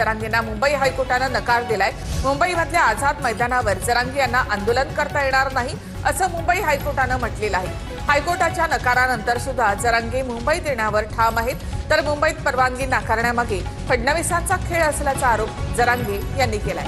जरांगेंना मुंबई हायकोर्टानं नकार दिलाय. मुंबईमधल्या आझाद मैदानावर जरांगे यांना आंदोलन करता येणार नाही असं मुंबई हायकोर्टानं म्हटलेलं आहे. हायकोर्टाच्या नकारानंतर सुद्धा जरांगे मुंबईत येण्यावर ठाम आहेत. तर मुंबईत परवानगी नाकारण्यामागे फडणवीसांचा खेळ असल्याचा आरोप जरांगे यांनी केलाय.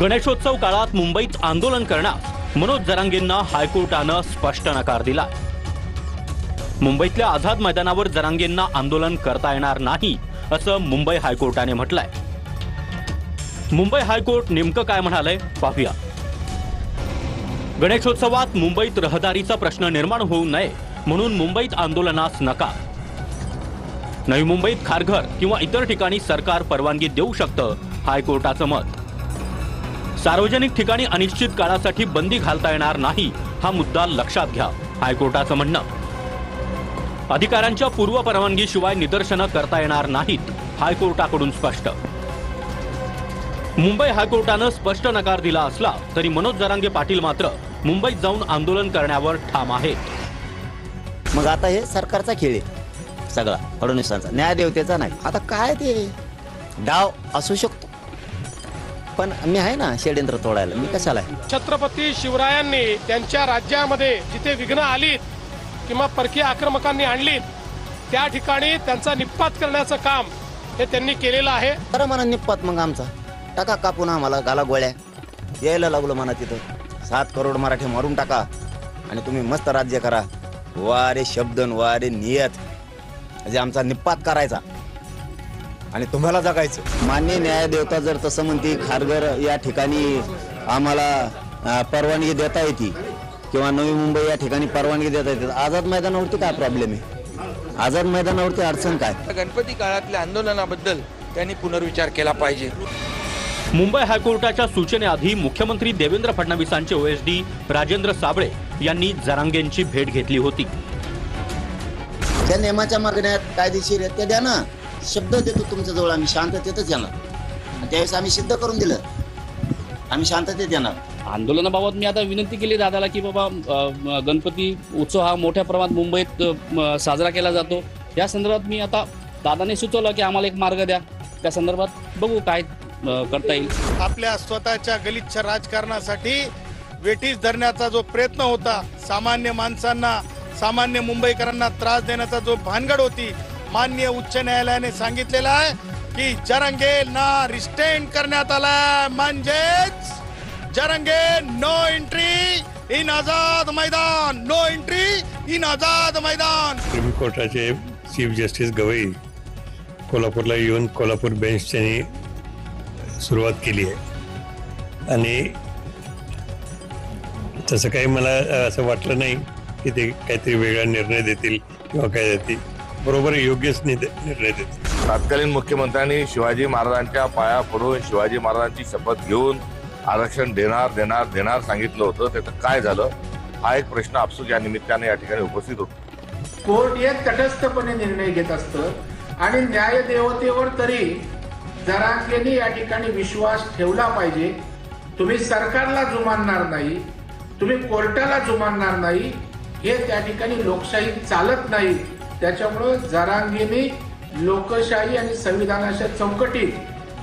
गणेशोत्सव काळात मुंबईत आंदोलन करण्यास मनोज जरांगेंना हायकोर्टानं स्पष्ट नकार दिला मुंबईतल्या आझाद मैदानावर जरांगेंना आंदोलन करता येणार नाही असं मुंबई हायकोर्टाने म्हटलंय. मुंबई हायकोर्ट नेमकं काय म्हणालंय पाहूया. गणेशोत्सवात मुंबईत रहदारीचा प्रश्न निर्माण होऊ नये म्हणून मुंबईत आंदोलनास नकार नवी मुंबईत खारघर किंवा इतर ठिकाणी सरकार परवानगी देऊ शकतं हायकोर्टाचं मत. सार्वजनिक ठिकाणी अनिश्चित काळासाठी बंदी घालता येणार नाही हा मुद्दा लक्षात घ्या हायकोर्टाचं म्हणणं. अधिकाऱ्यांच्या पूर्व परवानगीशिवाय निदर्शनं करता येणार नाहीत हायकोर्टाकडून स्पष्ट. मुंबई हायकोर्टानं स्पष्ट नकार दिला असला तरी मनोज जरांगे पाटील मात्र मुंबईत जाऊन आंदोलन करण्यावर ठाम आहेत. मग आता हे सरकारचा खेळ आहे. सगळा फडणवीसांचा. न्यायदेवतेचा नाही. आता काय ते? डाव असू शकतो. पण मी आहे ना षडयंत्र तोडायला. मी कशाला आहे? छत्रपती शिवरायांनी त्यांच्या राज्यामध्ये जिथे विघ्न आलीत किंवा परकीय आक्रमकांनी आणलीत त्या ठिकाणी त्यांचा निपात करण्याचं काम हे त्यांनी केलेलं आहे. तर म्हणा निप्पात मग आमचा. टाका कापून आम्हाला गाला गोळ्या. यायला लागलो म्हणा तिथं. सात करोड मराठी मारून टाका. आणि तुम्ही मस्त राज्य करा. वारे शब्दन वारे नियत. म्हणजे आमचा निपात करायचा. आणि तुम्हाला जगायचं. मान्य न्यायदेवता जर तसं म्हणते खारघर या ठिकाणी आम्हाला अं, परवानगी देता येते. किंवा नवी मुंबई या ठिकाणी परवानगी देता येते आझाद मैदानावरती काय प्रॉब्लेम आहे? आझाद मैदानावरती अडचण काय? गणपती काळातल्या आंदोलनाबद्दल त्यांनी पुनर्विचार केला पाहिजे. मुंबई हायकोर्टाच्या सूचनेआधी मुख्यमंत्री देवेंद्र फडणवीसांचे ओएसडी राजेंद्र साबळे यांनी जरांगेंची भेट घेतली होती. ज्या नियमाच्या मागण्यात कायदेशीर आहेत. त्या द्या ना. शब्द देतो तुमच्या जवळ आम्ही शांततेतच येणार. त्यावेळेस आम्ही सिद्ध करून दिलं. आम्ही शांततेत येणार. आंदोलनाबाबत मी आता विनंती केली दादाला की बाबा अ, गणपती उत्सव हा मोठ्या प्रमाणात मुंबईत अ, म, साजरा केला जातो. या संदर्भात मी आता दादाने सुचवलं की आम्हाला एक मार्ग द्या. त्या संदर्भात बघू काय अ, करता येईल. आपल्या स्वतःच्या गलिच्छ राजकारणासाठी वेठीस धरण्याचा जो प्रयत्न होता सामान्य माणसांना सामान्य मुंबईकरांना त्रास देण्याचा जो भानगड होती मान्य उच्च न्यायालयाने सांगितलेलं आहे. की जरंगे ना रिस्टेन करण्यात आलाय. म्हणजेच Jarange no entry in Azad Maidan. No entry in Azad Maidan. Supreme कोर्टाचे chief justice Gavai कोल्हापूरला येऊन कोल्हापूर बेंच त्यांनी सुरुवात केली आहे. आणि तसं काही मला असं वाटलं नाही की ते काहीतरी वेगळा निर्णय देतील किंवा काय देतील. बरोबर योग्यच निर्णय देतील. तत्कालीन मुख्यमंत्र्यांनी शिवाजी महाराजांच्या पाया पडून शिवाजी महाराजांची शपथ घेऊन आरक्षण देणार देणार देणार सांगितलं होतं. त्याचं काय झालं? हा एक प्रश्न आपसूक या निमित्ताने या ठिकाणी उपस्थित होतो. कोर्ट हे तटस्थपणे निर्णय घेत असतं आणि न्यायदेवतेवर तरी जरांगेनी या ठिकाणी विश्वास ठेवला पाहिजे. तुम्ही सरकारला जुमानणार नाही तुम्ही कोर्टाला जुमानणार नाही हे त्या ठिकाणी लोकशाही चालत नाही. त्याच्यामुळं जरांगेनी लोकशाही आणि संविधानाच्या चौकटीत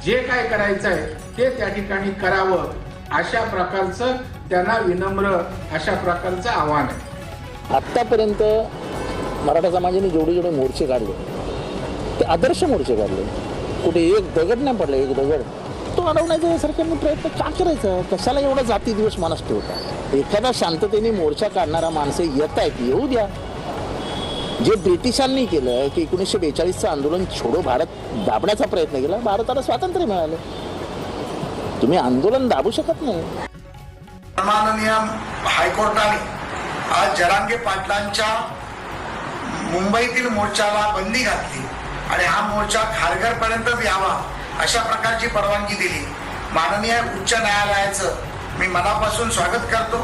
जे काय करायचं आहे ते त्या ठिकाणी करावं अशा प्रकारचं त्यांना विनम्र अशा प्रकारचं आव्हान आहे. आत्तापर्यंत मराठा समाजाने जेवढे जेवढे मोर्चे काढले ते आदर्श मोर्चे काढले कुठे एक दगड नाही पडला एक दगड. तो अडवण्याचा सरकारने प्रयत्न का करायचा? कशाला एवढा जाती दिवस मानस ठेवता? एखादा शांततेने मोर्चा काढणारा माणसं येत आहेत येऊ द्या. जे ब्रिटिशांनी केलं की एकोणीसशे बेचाळीसचं आंदोलन छोडो भारत दाबण्याचा प्रयत्न केला भारताला स्वातंत्र्य मिळालं. तुम्ही आंदोलन दाबू शकत नाही. माननीय हायकोर्टाने आज जरांगे पाटलांच्या मुंबईतील मोर्चाला बंदी घातली आणि हा मोर्चा खारघर पर्यंत यावा अशा प्रकारची परवानगी दिली. माननीय उच्च न्यायालयाचं मी मनापासून स्वागत करतो.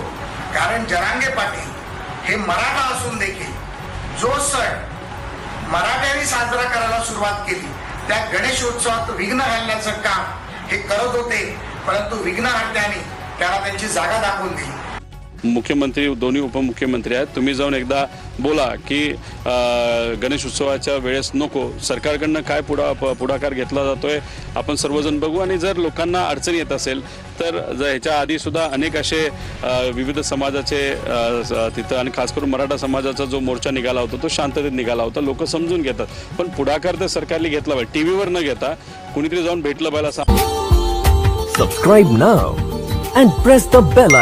कारण जरांगे पाटील हे मराठा असून देखील जो सण मराठ्यांनी साजरा करायला सुरुवात केली त्या गणेशोत्सवात विघ्न घालण्याचं काम हे करत होते परंतु विघ्न विघ्नहट्ट्याने त्याला त्यांची जागा दाखवून दिली. मुख्यमंत्री दोन्ही उपमुख्यमंत्री आहेत. तुम्ही जाऊन एकदा बोला की गणेश उत्सवाच्या वेळेस नको. सरकारकडनं काय पुढा पुढाकार घेतला जातोय आपण सर्वजण बघू. आणि जर लोकांना अडचण येत असेल तर जर ह्याच्या आधी सुद्धा अनेक असे विविध समाजाचे तिथं आणि खास करून मराठा समाजाचा जो मोर्चा निघाला होता तो शांततेत निघाला होता. लोक समजून घेतात. पण पुढाकार तर सरकारने घेतला पाहिजे. टी व्हीवर न घेता कुणीतरी जाऊन भेटलं पाहिजे असं. Subscribe now and press the bell.